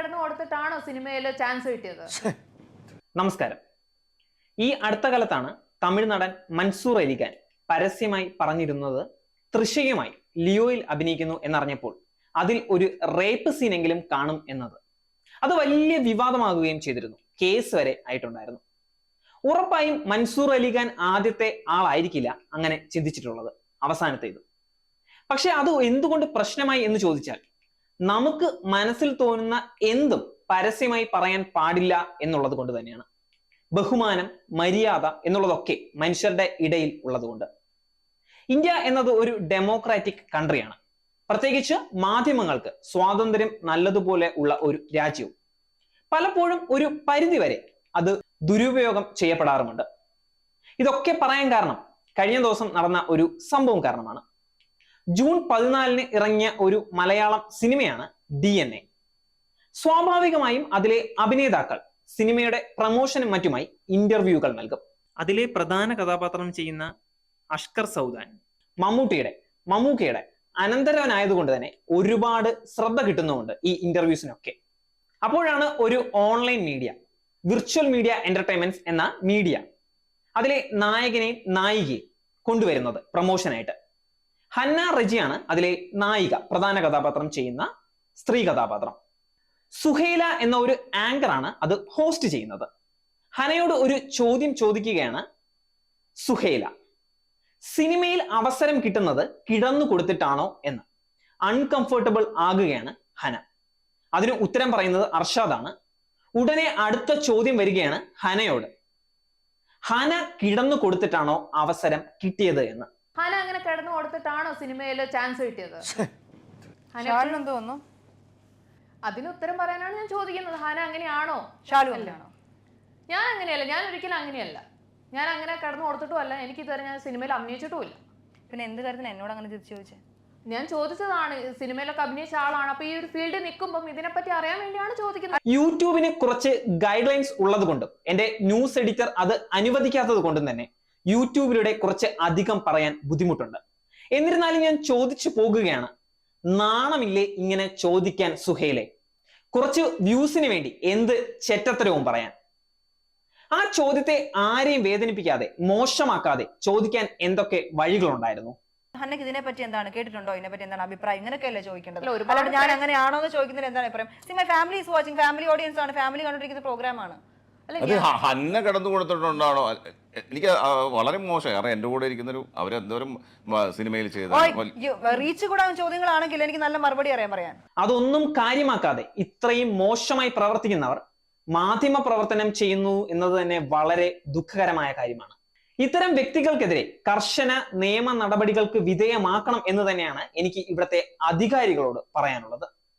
കിടന്നു കൊടുത്തിട്ടാണോ സിനിമയിൽ ചാൻസ് കിട്ടിയത്? നമസ്കാരം. ഈ അടുത്ത കാലത്താണ് തമിഴ് നടൻ മൻസൂർ അലിഖാൻ പരസ്യമായി പറഞ്ഞിരുന്നത് തൃശയുമായി ലിയോയിൽ അഭിനയിക്കുന്നു എന്നറിഞ്ഞപ്പോൾ അതിൽ ഒരു റേപ്പ് സീനെങ്കിലും കാണും എന്നത്. അത് വലിയ വിവാദമാകുകയും ചെയ്തിരുന്നു. കേസ് വരെ ആയിട്ടുണ്ടായിരുന്നു. ഉറപ്പായും മൻസൂർ അലിഖാൻ ആദ്യത്തെ ആളായിരിക്കില്ല അങ്ങനെ ചിന്തിച്ചിട്ടുള്ളത് അവസാനത്തേത്. പക്ഷെ അത് എന്തുകൊണ്ട് പ്രശ്നമായി എന്ന് ചോദിച്ചാൽ നമുക്ക് മനസ്സിൽ തോന്നുന്ന എന്തും പരസ്യമായി പറയാൻ പാടില്ല എന്നുള്ളത് കൊണ്ട് തന്നെയാണ്. ബഹുമാനം മര്യാദ എന്നുള്ളതൊക്കെ മനുഷ്യരുടെ ഇടയിൽ ഉള്ളതുകൊണ്ട്. ഇന്ത്യ എന്നത് ഒരു ഡെമോക്രാറ്റിക് കൺട്രിയാണ് പ്രത്യേകിച്ച് മാധ്യമങ്ങൾക്ക് സ്വാതന്ത്ര്യം നല്ലതുപോലെ ഉള്ള ഒരു രാജ്യവും. പലപ്പോഴും ഒരു പരിധിവരെ അത് ദുരുപയോഗം ചെയ്യപ്പെടാറുമുണ്ട്. ഇതൊക്കെ പറയാൻ കാരണം കഴിഞ്ഞ ദിവസം നടന്ന ഒരു സംഭവം കാരണമാണ്. ജൂൺ പതിനാലിന് ഇറങ്ങിയ ഒരു മലയാളം സിനിമയാണ് ഡി എൻ എ സ്വാഭാവികമായും അതിലെ അഭിനേതാക്കൾ സിനിമയുടെ പ്രമോഷനും മറ്റുമായി ഇന്റർവ്യൂകൾ നൽകും. അതിലെ പ്രധാന കഥാപാത്രം ചെയ്യുന്ന അഷ്കർ സൗദാൻ. മമ്മൂട്ടിയുടെ മമ്മൂക്കയുടെ അനന്തരവനായതുകൊണ്ട് തന്നെ ഒരുപാട് ശ്രദ്ധ കിട്ടുന്നുമുണ്ട് ഈ ഇന്റർവ്യൂസിനൊക്കെ അപ്പോഴാണ് ഒരു online media virtual media entertainments എന്ന മീഡിയ അതിലെ നായകനെയും നായികയും കൊണ്ടുവരുന്നത് പ്രമോഷനായിട്ട്. ഹന്ന റജിയാണ് അതിലെ നായിക പ്രധാന കഥാപാത്രം ചെയ്യുന്ന സ്ത്രീ കഥാപാത്രം. സുഹേല എന്ന ഒരു ആങ്കർ ആണ് അത് ഹോസ്റ്റ് ചെയ്യുന്നത്. ഹനയോട് ഒരു ചോദ്യം ചോദിക്കുകയാണ് സുഹേല. സിനിമയിൽ അവസരം കിട്ടുന്നത് കിടന്നു കൊടുത്തിട്ടാണോ എന്ന്. അൺകംഫർട്ടബിൾ ആകുകയാണ് ഹന. അതിന് ഉത്തരം പറയുന്നത് അർഷാദാണ് ഉടനെ അടുത്ത ചോദ്യം വരികയാണ് ഹനയോട്. ഹന കിടന്നു കൊടുത്തിട്ടാണോ അവസരം കിട്ടിയത് എന്ന്. ഹന അങ്ങനെ കിടന്നു കൊടുത്തിട്ടാണോ സിനിമയിൽ ചാൻസ് കിട്ടിയത്? ഷാലിന് തോന്നുന്നു അതിന് ഉത്തരം പറയാനാണ് ഞാൻ ചോദിക്കുന്നത്. ഹന അങ്ങനെയാണോ? ഷാലു അല്ലാണോ ഞാൻ അങ്ങനെയല്ല. ഞാൻ ഒരിക്കലും അങ്ങനെയല്ല. ഞാൻ അങ്ങനെ കിടന്നു കൊടുത്തിട്ടും അല്ല എനിക്ക് ഇതുവരെ ഞാൻ സിനിമയിൽ അഭിനയിച്ചിട്ടുമില്ല. പിന്നെ എന്ത് കാര്യത്തിന് എന്നോട് അങ്ങനെ തിരിച്ചു ചോദിച്ചേ? ഞാൻ ചോദിച്ചതാണ് സിനിമയിലൊക്കെ അഭിനയിച്ച ആളാണ്. അപ്പൊ ഈ ഒരു ഫീൽഡിൽ നിൽക്കുമ്പോൾ ഇതിനെപ്പറ്റി അറിയാൻ വേണ്ടിയാണ് ചോദിക്കുന്നത്. യൂട്യൂബിന് കുറച്ച് ഗൈഡ് ലൈൻസ് ഉള്ളത് കൊണ്ടും എന്റെ ന്യൂസ് എഡിറ്റർ അത് അനുവദിക്കാത്തത് കൊണ്ടും തന്നെ യൂട്യൂബിലൂടെ കുറച്ച് അധികം പറയാൻ ബുദ്ധിമുട്ടുണ്ട്. എന്നിരുന്നാലും ഞാൻ ചോദിച്ചു പോകുകയാണ് നാണമില്ലേ ഇങ്ങനെ ചോദിക്കാൻ സുഹേലെ? കുറച്ച് വ്യൂസിന് വേണ്ടി എന്ത് ചെറ്റത്തരവും പറയാൻ? ആ ചോദ്യത്തെ ആരെയും വേദനിപ്പിക്കാതെ മോശമാക്കാതെ ചോദിക്കാൻ എന്തൊക്കെ വഴികളുണ്ടായിരുന്നു? ഹന്നക്ക് ഇതിനെ പറ്റി എന്താണ്? കേട്ടിട്ടുണ്ടോ? ഇതിനെ പറ്റി എന്താണ് അഭിപ്രായം? ഇങ്ങനെയൊക്കെയല്ലേ ചോദിക്കേണ്ടത്? ഒരുപാട് അല്ലാണ്ട് ഞാൻ അങ്ങനെയാണോ എന്ന് ചോദിക്കുന്നത് എന്താണ് അഭിപ്രായം? See my family is watching family audience ആണ്. ഫാമിലി കണ്ടിരിക്കുന്ന പ്രോഗ്രാം ആണ്. അല്ല അത് ഹന്ന കിടന്നു കൊടുത്തിട്ടുണ്ടാണോ? എനിക്ക് വളരെ മോശം. കാരണം എന്റെ കൂടെ ഇരിക്കുന്നൊരു അവരെന്തോരം സിനിമയിൽ ചെയ്ത റീച്ച് കൂടാൻ ചോദ്യങ്ങളാണെങ്കിൽ എനിക്ക് നല്ല മറുപടി അറിയാൻ പറയാൻ. അതൊന്നും കാര്യമാക്കാതെ ഇത്രയും മോശമായി പ്രവർത്തിക്കുന്നവർ മാധ്യമ പ്രവർത്തനം ചെയ്യുന്നു എന്നത് തന്നെ വളരെ ദുഃഖകരമായ കാര്യമാണ്. ഇത്തരം വ്യക്തികൾക്കെതിരെ കർശന നിയമ നടപടികൾക്ക് വിധേയമാക്കണം എന്ന് തന്നെയാണ് എനിക്ക് ഇവിടുത്തെ അധികാരികളോട് പറയാനുള്ളത്.